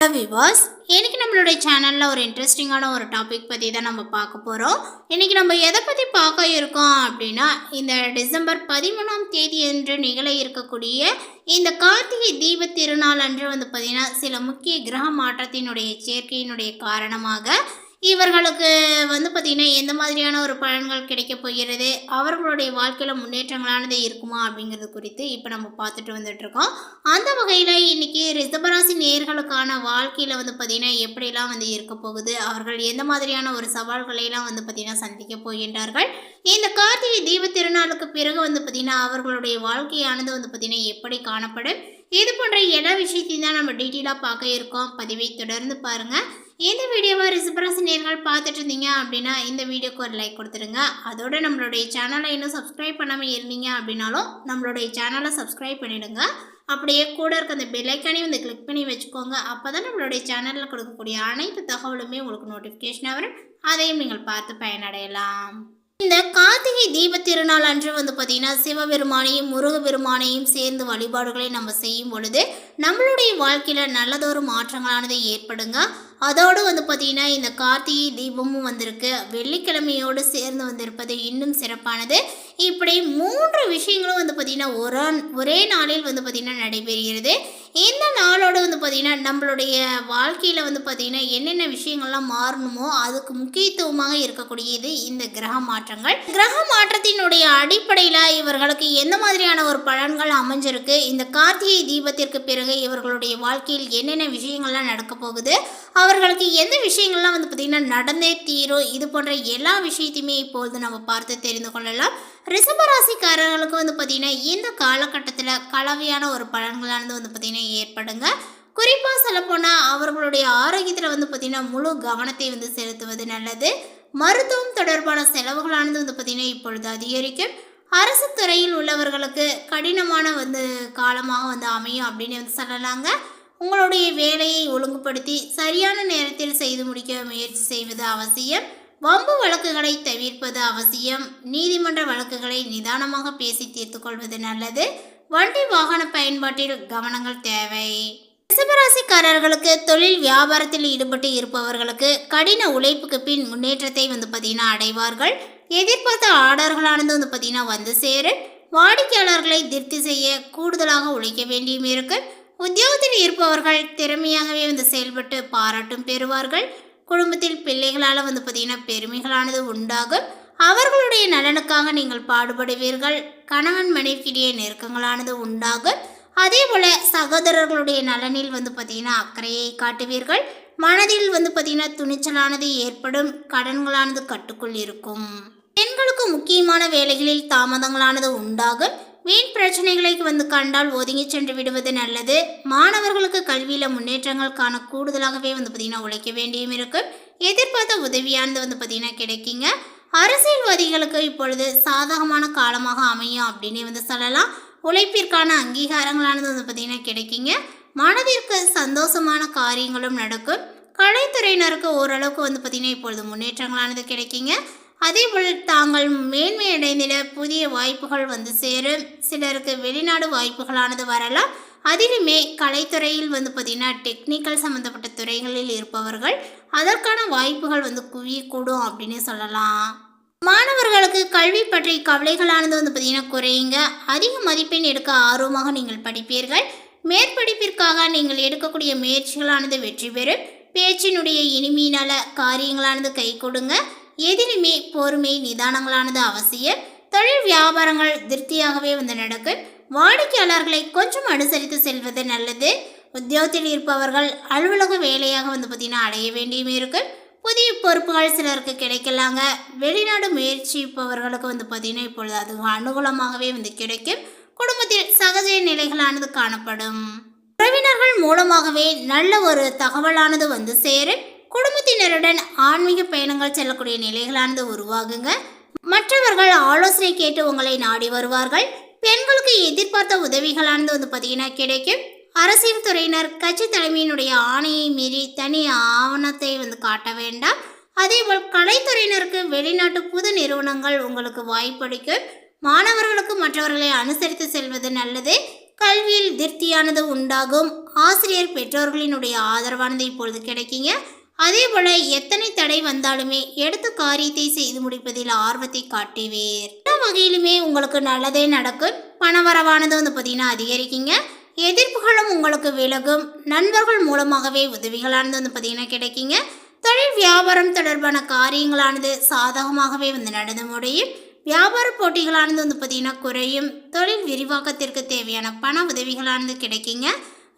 Hello விவாஸ் இன்னைக்கு நம்மளுடைய சேனலில் ஒரு இன்ட்ரெஸ்டிங்கான ஒரு டாபிக் பற்றி தான் நம்ம பார்க்க போகிறோம் இன்னைக்கு நம்ம எதை பற்றி பார்க்க இருக்கோம் அப்படின்னா இந்த டிசம்பர் பதிமூணாம் தேதி அன்று நிகழ இருக்கக்கூடிய இந்த கார்த்திகை தீப திருநாள் அன்று வந்து பார்த்திங்கன்னா சில முக்கிய கிரக மாற்றத்தினுடைய சேர்க்கையினுடைய காரணமாக இவர்களுக்கு வந்து பார்த்திங்கன்னா எந்த மாதிரியான ஒரு பலன்கள் கிடைக்க போகிறது? அவர்களுடைய வாழ்க்கையில் முன்னேற்றங்களானது இருக்குமா அப்படிங்கிறது குறித்து இப்போ நம்ம பார்த்துட்டு வந்துட்டுருக்கோம். அந்த வகையில் இன்றைக்கி ரிசபராசி நேர்களுக்கான வாழ்க்கையில் வந்து பார்த்திங்கன்னா எப்படிலாம் வந்து இருக்க போகுது? அவர்கள் எந்த மாதிரியான ஒரு சவால்களையெல்லாம் வந்து பார்த்திங்கன்னா சந்திக்க போகின்றார்கள்? இந்த கார்த்திகை தீப திருநாளுக்கு பிறகு வந்து பார்த்திங்கன்னா அவர்களுடைய வாழ்க்கையானது வந்து பார்த்திங்கன்னா எப்படி காணப்படும்? இது போன்ற எல்லா விஷயத்தையும் தான் நம்ம டீட்டெயிலாக பார்க்க இருக்கோம். பதிவை தொடர்ந்து பாருங்கள் இந்த வீடியோவை ரிசபராசி நேர்கள் பார்த்துட்டு இருந்தீங்க அப்படின்னா இந்த வீடியோக்கு ஒரு லைக் கொடுத்துருங்க. அதோட நம்மளுடைய சேனலை இன்னும் சப்ஸ்கிரைப் பண்ணாமல் இருந்தீங்க அப்படின்னாலும் நம்மளுடைய சேனலை சப்ஸ்கிரைப் பண்ணிவிடுங்க அப்படியே கூட இருக்க அந்த பெல்லைக்கானே வந்து கிளிக் பண்ணி வச்சுக்கோங்க. அப்போ தான் நம்மளுடைய சேனலில் கொடுக்கக்கூடிய அனைத்து தகவலுமே உங்களுக்கு நோட்டிஃபிகேஷனாக வரும். அதையும் நீங்கள் பார்த்து பயனடையலாம். இந்த கார்த்திகை தீப திருநாள் அன்று வந்து பார்த்தீங்கன்னா சிவபெருமானையும் முருகபெருமானையும் சேர்ந்து வழிபாடுகளை நம்ம செய்யும் பொழுது நம்மளுடைய வாழ்க்கையில் நல்லதொரு மாற்றங்களானது ஏற்படுங்க. அதோடு வந்து பார்த்தீங்கன்னா இந்த கார்த்திகை தீபமும் வந்திருக்கு. வெள்ளிக்கிழமையோடு சேர்ந்து வந்திருப்பது இன்னும் சிறப்பானது. இப்படி மூன்று விஷயங்களும் வந்து பார்த்திங்கன்னா ஒரு ஒரே நாளில் வந்து பார்த்திங்கன்னா நடைபெறுகிறது. இந்த நாளோடு வந்து பார்த்திங்கன்னா நம்மளுடைய வாழ்க்கையில் வந்து பார்த்திங்கன்னா என்னென்ன விஷயங்கள்லாம் மாறணுமோ அதுக்கு முக்கியத்துவமாக இருக்கக்கூடியது இந்த கிரக மாற்றங்கள். கிரக மாற்றத்தினுடைய அடிப்படையில் இவர்களுக்கு எந்த மாதிரியான ஒரு பலன்கள் அமைஞ்சிருக்கு? இந்த கார்த்திகை தீபத்திற்கு பிறகு இவர்களுடைய வாழ்க்கையில் என்னென்ன விஷயங்கள்லாம் நடக்க போகுது? அவர்களுக்கு எந்த விஷயங்கள்லாம் வந்து பார்த்திங்கன்னா நடந்தே தீரும்? இது போன்ற எல்லா விஷயத்தையுமே இப்பொழுது நம்ம பார்த்து தெரிந்து கொள்ளலாம். ரிசபராசிக்காரர்களுக்கு வந்து பார்த்திங்கன்னா இந்த காலகட்டத்தில் கலவையான ஒரு பலன்களானது வந்து பார்த்திங்கன்னா ஏற்படுங்க. குறிப்பாக சொல்லப்போனால் அவர்களுடைய ஆரோக்கியத்தில் வந்து பார்த்திங்கன்னா முழு கவனத்தை வந்து செலுத்துவது நல்லது. மருத்துவம் தொடர்பான செலவுகளானது வந்து பார்த்திங்கன்னா இப்பொழுது அதிகரிக்கும். அரசு துறையில் உள்ளவர்களுக்கு கடினமான வந்து காலமாக வந்து அமையும் அப்படின்னு வந்து சொல்லலாங்க. உங்களுடைய வேலையை ஒழுங்குபடுத்தி சரியான நேரத்தில் செய்து முடிக்க முயற்சி செய்வது அவசியம். வம்பு வழக்குகளை தவிர்ப்பது அவசியம். நீதிமன்ற வழக்குகளை நிதானமாக பேசி தீர்த்து கொள்வது நல்லது. வண்டி வாகன பயன்பாட்டில் கவனங்கள் தேவை. ரிஷபராசிக்காரர்களுக்கு தொழில் வியாபாரத்தில் ஈடுபட்டு இருப்பவர்களுக்கு கடின உழைப்புக்கு பின் முன்னேற்றத்தை வந்து பார்த்தீங்கன்னா அடைவார்கள். எதிர்பார்த்த ஆர்டர்களானது வந்து பார்த்தீங்கன்னா வந்து சேரும். வாடிக்கையாளர்களை திருப்தி செய்ய கூடுதலாக உழைக்க வேண்டியும் இருக்கு. உத்தியோகத்தில் இருப்பவர்கள் திறமையாகவே வந்து செயல்பட்டு பாராட்டும் பெறுவார்கள். குடும்பத்தில் பிள்ளைகளால் வந்து பார்த்தீங்கன்னா பெருமைகளானது உண்டாகும். அவர்களுடைய நலனுக்காக நீங்கள் பாடுபடுவீர்கள். கணவன் மனைவிக்கிடையே நெருக்கங்களானது உண்டாகும். அதே போல் சகோதரர்களுடைய நலனில் வந்து பார்த்தீங்கன்னா அக்கறையை காட்டுவீர்கள். மனதில் வந்து பார்த்தீங்கன்னா துணிச்சலானது ஏற்படும். கடன்களானது கட்டுக்குள் இருக்கும். பெண்களுக்கு முக்கியமான வேலைகளில் தாமதங்களானது உண்டாகும். வீண் பிரச்சனைகளை வந்து கண்டால் ஒதுங்கி சென்று விடுவது நல்லது. மாணவர்களுக்கு கல்வியில் முன்னேற்றங்கள் காண கூடுதலாகவே வந்து பார்த்திங்கன்னா உழைக்க வேண்டியும் இருக்கும். எதிர்பார்த்த உதவியானது வந்து பார்த்திங்கன்னா கிடைக்குங்க. அரசியல்வாதிகளுக்கு இப்பொழுது சாதகமான காலமாக அமையும் அப்படின்னு வந்து சொல்லலாம். உழைப்பிற்கான அங்கீகாரங்களானது வந்து பார்த்திங்கன்னா கிடைக்குங்க. மனதிற்கு சந்தோஷமான காரியங்களும் நடக்கும். கலைத்துறையினருக்கு ஓரளவுக்கு வந்து பார்த்திங்கன்னா இப்பொழுது முன்னேற்றங்களானது கிடைக்குங்க. அதேபோல் தாங்கள் மேன்மை அடைந்திட புதிய வாய்ப்புகள் வந்து சேரும். சிலருக்கு வெளிநாடு வாய்ப்புகளானது வரலாம். அதிலுமே கலைத்துறையில் வந்து பார்த்திங்கன்னா டெக்னிக்கல் சம்மந்தப்பட்ட துறைகளில் இருப்பவர்கள் அதற்கான வாய்ப்புகள் வந்து குவியக்கூடும் அப்படின்னு சொல்லலாம். மாணவர்களுக்கு கல்வி பற்றி கவலைகளானது வந்து பார்த்திங்கன்னா குறையுங்க. அதிக மதிப்பெண் எடுக்க ஆர்வமாக நீங்கள் படிப்பீர்கள். மேற்படிப்பிற்காக நீங்கள் எடுக்கக்கூடிய முயற்சிகளானது வெற்றி பெறும். பேச்சினுடைய இனிமையினால காரியங்களானது கை கொடுங்க. எதிலுமே பொறுமை நிதானங்களானது அவசியம். தொழில் வியாபாரங்கள் திருப்தியாகவே வந்து நடக்கும். வாடிக்கையாளர்களை கொஞ்சம் அனுசரித்து செல்வது நல்லது. உத்தியோகத்தில் இருப்பவர்கள் அலுவலக வேலையாக வந்து பார்த்தீங்கன்னா அடைய வேண்டியும் இருக்குது புதிய பொறுப்புகள் சிலருக்கு கிடைக்கலாங்க. வெளிநாடு முயற்சிப்பவர்களுக்கு வந்து பார்த்திங்கன்னா இப்பொழுது அது அனுகூலமாகவே வந்து கிடைக்கும். குடும்பத்தில் சகஜ நிலைகளானது காணப்படும். உறவினர்கள் மூலமாகவே நல்ல ஒரு தகவலானது வந்து சேரும். குடும்பத்தினருடன் ஆன்மீக பயணங்கள் செல்லக்கூடிய நிலைகளானது உருவாகுங்க. மற்றவர்கள் ஆலோசனை கேட்டு உங்களை நாடி வருவார்கள். பெண்களுக்கு எதிர்பார்த்த உதவிகளானது வந்து பார்த்தீங்கன்னா கிடைக்கும். அரசியல் துறையினர் கட்சி தலைமையினுடைய ஆணையை மீறி தனி ஆவணத்தை வந்து காட்ட வேண்டாம். அதேபோல் கலைத்துறையினருக்கு வெளிநாட்டு புது நிறுவனங்கள் உங்களுக்கு வாய்ப்பளிக்கும். மாணவர்களுக்கு மற்றவர்களை அனுசரித்து செல்வது நல்லது. கல்வியில் திருப்தியானது உண்டாகும். ஆசிரியர் பெற்றோர்களினுடைய ஆதரவானது இப்பொழுது கிடைக்குங்க. அதேபோல எத்தனை தடை வந்தாலுமே எடுத்த காரியத்தை செய்து முடிப்பதில் ஆர்வத்தை காட்டுவீர். எல்லா வகையிலுமே உங்களுக்கு நல்லதே நடக்கும். பணவரவானது வந்து பார்த்தீங்கன்னா அதிகரிக்குங்க. எதிர்ப்புகளும் உங்களுக்கு விலகும். நண்பர்கள் மூலமாகவே உதவிகளானது வந்து பார்த்தீங்கன்னா கிடைக்குங்க. தொழில் வியாபாரம் தொடர்பான காரியங்களானது சாதகமாகவே வந்து நடந்து முடியும். வியாபார போட்டிகளானது வந்து பார்த்தீங்கன்னா குறையும். தொழில் விரிவாக்கத்திற்கு தேவையான பண உதவிகளானது கிடைக்குங்க.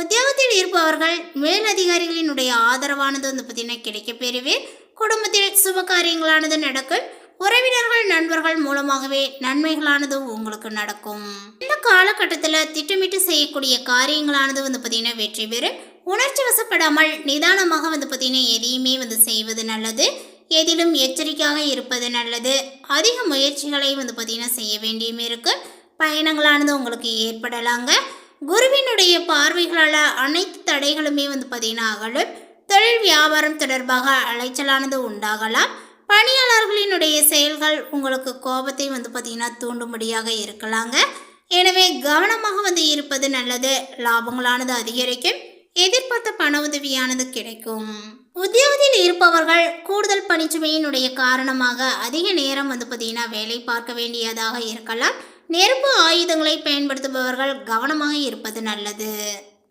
உத்தியோகத்தில் இருப்பவர்கள் மேலதிகாரிகளினுடைய ஆதரவானது வந்து பார்த்தீங்கன்னா கிடைக்க குடும்பத்தில் சுப காரியங்களானது நடக்கும். உறவினர்கள் நண்பர்கள் மூலமாகவே நன்மைகளானது உங்களுக்கு நடக்கும். இந்த காலகட்டத்தில் திட்டமிட்டு செய்யக்கூடிய காரியங்களானது வந்து பார்த்தீங்கன்னா வெற்றி பெறும். உணர்ச்சி வசப்படாமல் நிதானமாக வந்து பார்த்தீங்கன்னா எதையுமே வந்து செய்வது நல்லது. எதிலும் எச்சரிக்கையாக இருப்பது நல்லது. அதிக முயற்சிகளை வந்து பார்த்தீங்கன்னா செய்ய வேண்டியும் இருக்குது பயணங்களானது உங்களுக்கு ஏற்படலாங்க. குருவினுடைய பார்வைகளால் அனைத்து தடைகளுமே வந்து பார்த்தீங்கன்னா அகலும் தொழில் வியாபாரம் தொடர்பாக அலைச்சலானது உண்டாகலாம். பணியாளர்களினுடைய செயல்கள் உங்களுக்கு கோபத்தை வந்து பார்த்தீங்கன்னா தூண்டும்படியாக இருக்கலாங்க. எனவே கவனமாக வந்து இருப்பது நல்லது. லாபங்களானது அதிகரிக்கும். எதிர்பார்த்த பண உதவியானது கிடைக்கும். உத்தியோகத்தில் இருப்பவர்கள் கூடுதல் பணிச்சுமையினுடைய காரணமாக அதிக நேரம் வந்து பார்த்தீங்கன்னா வேலை பார்க்க வேண்டியதாக இருக்கலாம். நெருப்பு ஆயுதங்களை பயன்படுத்துபவர்கள் கவனமாக இருப்பது நல்லது.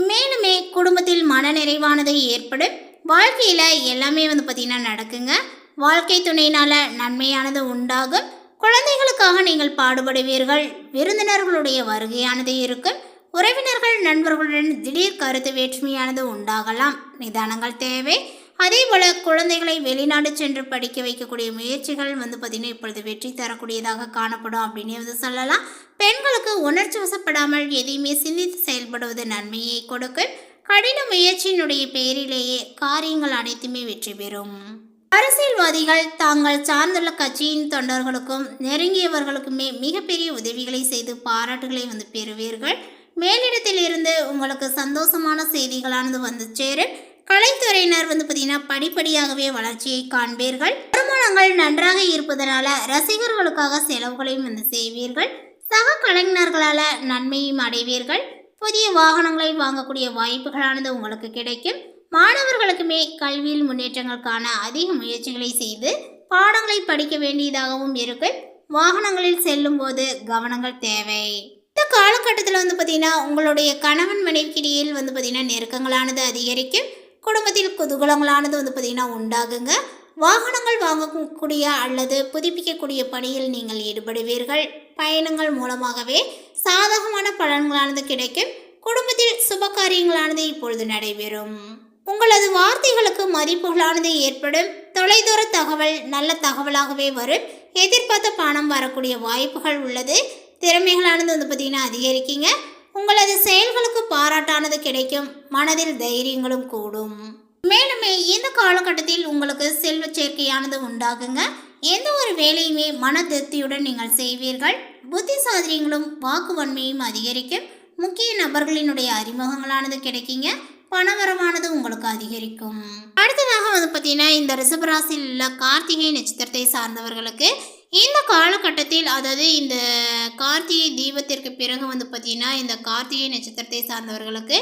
மேலுமே குடும்பத்தில் மன நிறைவானது ஏற்படும். வாழ்க்கையில் எல்லாமே வந்து பார்த்திங்கன்னா நடக்குங்க. வாழ்க்கை துணையினால் நன்மையானது உண்டாகும். குழந்தைகளுக்காக நீங்கள் பாடுபடுவீர்கள். விருந்தினர்களுடைய வருகையானது இருக்கும். உறவினர்கள் நண்பர்களுடன் திடீர் கருத்து வேற்றுமையானது உண்டாகலாம். நிதானங்கள் தேவை. அதே போல் குழந்தைகளை வெளிநாடு சென்று படிக்க வைக்கக்கூடிய முயற்சிகள் வந்து பார்த்திங்கன்னா இப்பொழுது வெற்றி தரக்கூடியதாக காணப்படும் அப்படின்னே வந்து சொல்லலாம். பெண்களுக்கு உணர்ச்சி வசப்படாமல் எதையுமே சிந்தித்து செயல்படுவது நன்மையை கொடுக்கும். கடின முயற்சியினுடைய பெயரிலேயே காரியங்கள் அனைத்துமே வெற்றி பெறும். அரசியல்வாதிகள் தாங்கள் சார்ந்துள்ள கட்சியின் தொண்டர்களுக்கும் நெருங்கியவர்களுக்குமே மிகப்பெரிய உதவிகளை செய்து பாராட்டுகளை வந்து பெறுவீர்கள். மேலிடத்தில் இருந்து உங்களுக்கு சந்தோஷமான செய்திகளானது வந்து சேரும். கலைத்துறையினர் வந்து பார்த்தீங்கன்னா படிப்படியாகவே வளர்ச்சியை காண்பீர்கள். வருமானங்கள் நன்றாக இருப்பதனால ரசிகர்களுக்காக செலவுகளையும் வந்து செய்வீர்கள். சக கலைஞர்களால் நன்மையும் அடைவீர்கள். புதிய வாகனங்களை வாங்கக்கூடிய வாய்ப்புகளானது உங்களுக்கு கிடைக்கும். மாணவர்களுக்குமே கல்வியில் முன்னேற்றங்களுக்கான அதிக முயற்சிகளை செய்து பாடங்களை படிக்க வேண்டியதாகவும் இருக்கு. வாகனங்களில் செல்லும் போது கவனங்கள் தேவை. இந்த காலகட்டத்தில் வந்து பார்த்தீங்கன்னா உங்களுடைய கணவன் மனைவிக்கிடையில் வந்து பார்த்தீங்கன்னா நெருக்கங்களானது அதிகரிக்கும். குடும்பத்தில் குதூகலங்களானது வந்து பார்த்தீங்கன்னா உண்டாகுங்க. வாகனங்கள் வாங்கக்கூடிய அல்லது புதுப்பிக்கக்கூடிய பணியில் நீங்கள் ஈடுபடுவீர்கள். பயணங்கள் மூலமாகவே சாதகமான பலன்களானது கிடைக்கும். குடும்பத்தில் சுப காரியங்களானது இப்பொழுது நடைபெறும். உங்களது வார்த்தைகளுக்கு மதிப்புகளானது ஏற்படும். தொலைதூர தகவல் நல்ல தகவலாகவே வரும். எதிர்பார்த்த பணம் வரக்கூடிய வாய்ப்புகள் உள்ளது. திறமைகளானது வந்து பார்த்தீங்கன்னா அதிகரிக்குங்க. உங்களது செயல்களுக்கு பாராட்டானது கிடைக்கும். மனதில் தைரியங்களும் கூடும். மேலுமே இந்த காலகட்டத்தில் உங்களுக்கு செல்வ சேர்க்கையானது உண்டாகுங்க. எந்த ஒரு வேலையுமே மன திருப்தியுடன் நீங்கள் செய்வீர்கள். புத்தி சாதுரியங்களும் வாக்குவன்மையும் அதிகரிக்கும். முக்கிய நபர்களினுடைய அறிமுகங்களானது கிடைக்குங்க. பணவரமானது உங்களுக்கு அதிகரிக்கும். அடுத்ததாக வந்து பார்த்தீங்கன்னா இந்த ரிசபராசியில் உள்ள கார்த்திகை நட்சத்திரத்தை சார்ந்தவர்களுக்கு இந்த காலகட்டத்தில் அதாவது இந்த கார்த்திகை தீபத்திற்கு பிறகு வந்து பார்த்தீங்கன்னா இந்த கார்த்திகை நட்சத்திரத்தை சார்ந்தவர்களுக்கு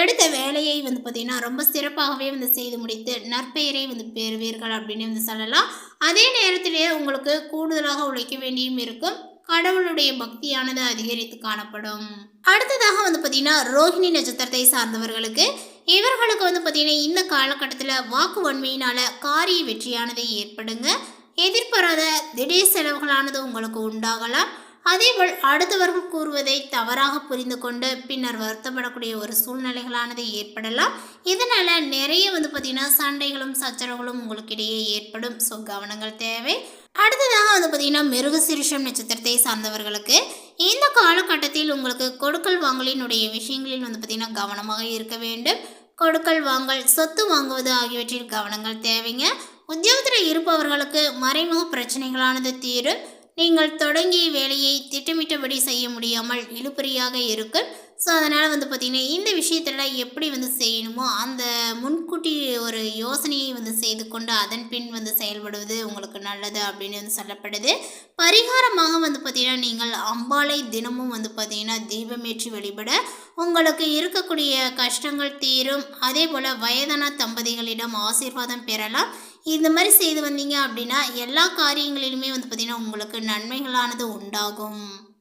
எடுத்த வேலையை வந்து பார்த்தீங்கன்னா ரொம்ப சிறப்பாகவே வந்து செய்து முடித்து நற்பெயரை வந்து பெறுவீர்கள் அப்படின்னு வந்து சொல்லலாம். அதே நேரத்திலேயே உங்களுக்கு கூடுதலாக உழைக்க வேண்டியும் இருக்கும். கடவுளுடைய பக்தியானது அதிகரித்து காணப்படும். அடுத்ததாக வந்து பார்த்தீங்கன்னா ரோஹிணி நட்சத்திரத்தை சார்ந்தவர்களுக்கு இவர்களுக்கு வந்து பார்த்தீங்கன்னா இந்த காலகட்டத்தில் வாக்கு வன்மையினால காரிய வெற்றியானது ஏற்படுங்க. எதிர்பாராத திடீர் செலவுகளானது உங்களுக்கு உண்டாகலாம். அதேபோல் அடுத்தவர்கள் கூறுவதை தவறாக புரிந்து கொண்டு பின்னர் வருத்தப்படக்கூடிய ஒரு சூழ்நிலைகளானது ஏற்படலாம். இதனால் நிறைய வந்து பார்த்திங்கன்னா சண்டைகளும் சச்சரவுகளும் உங்களுக்கு இடையே ஏற்படும். ஸோ கவனங்கள் தேவை. அடுத்ததாக வந்து பார்த்திங்கன்னா மிருகசிருஷம் நட்சத்திரத்தை சார்ந்தவர்களுக்கு இந்த காலகட்டத்தில் உங்களுக்கு கொடுக்கல் வாங்கலினுடைய விஷயங்களில் வந்து பார்த்திங்கன்னா கவனமாக இருக்க வேண்டும். கொடுக்கல் வாங்கல் சொத்து வாங்குவது ஆகியவற்றில் கவனங்கள் தேவைங்க. உத்தியோகத்தில் இருப்பவர்களுக்கு மறைமுக பிரச்சனைகளானது தீரும். நீங்கள் தொடங்கிய வேலையை திட்டமிட்டபடி செய்ய முடியாமல் இழுபறியாக இருக்கும் ஸோ அதனால் வந்து பார்த்திங்கன்னா இந்த விஷயத்தெல்லாம் எப்படி வந்து செய்யணுமோ அந்த முன்கூட்டி ஒரு யோசனையை வந்து செய்து கொண்டு அதன் பின் வந்து செயல்படுவது உங்களுக்கு நல்லது அப்படின்னு வந்து சொல்லப்படுது. பரிகாரமாக வந்து பார்த்திங்கன்னா நீங்கள் அம்பாளை தினமும் வந்து பார்த்திங்கன்னா தீபமேற்றி வழிபட உங்களுக்கு இருக்கக்கூடிய கஷ்டங்கள் தீரும். அதே போல் வயதான தம்பதிகளிடம் ஆசீர்வாதம் பெறலாம். இந்த மாதிரி செய்து வந்தீங்க அப்படின்னா எல்லா காரியங்களிலுமே வந்து பார்த்திங்கன்னா உங்களுக்கு நன்மைகளானது உண்டாகும்.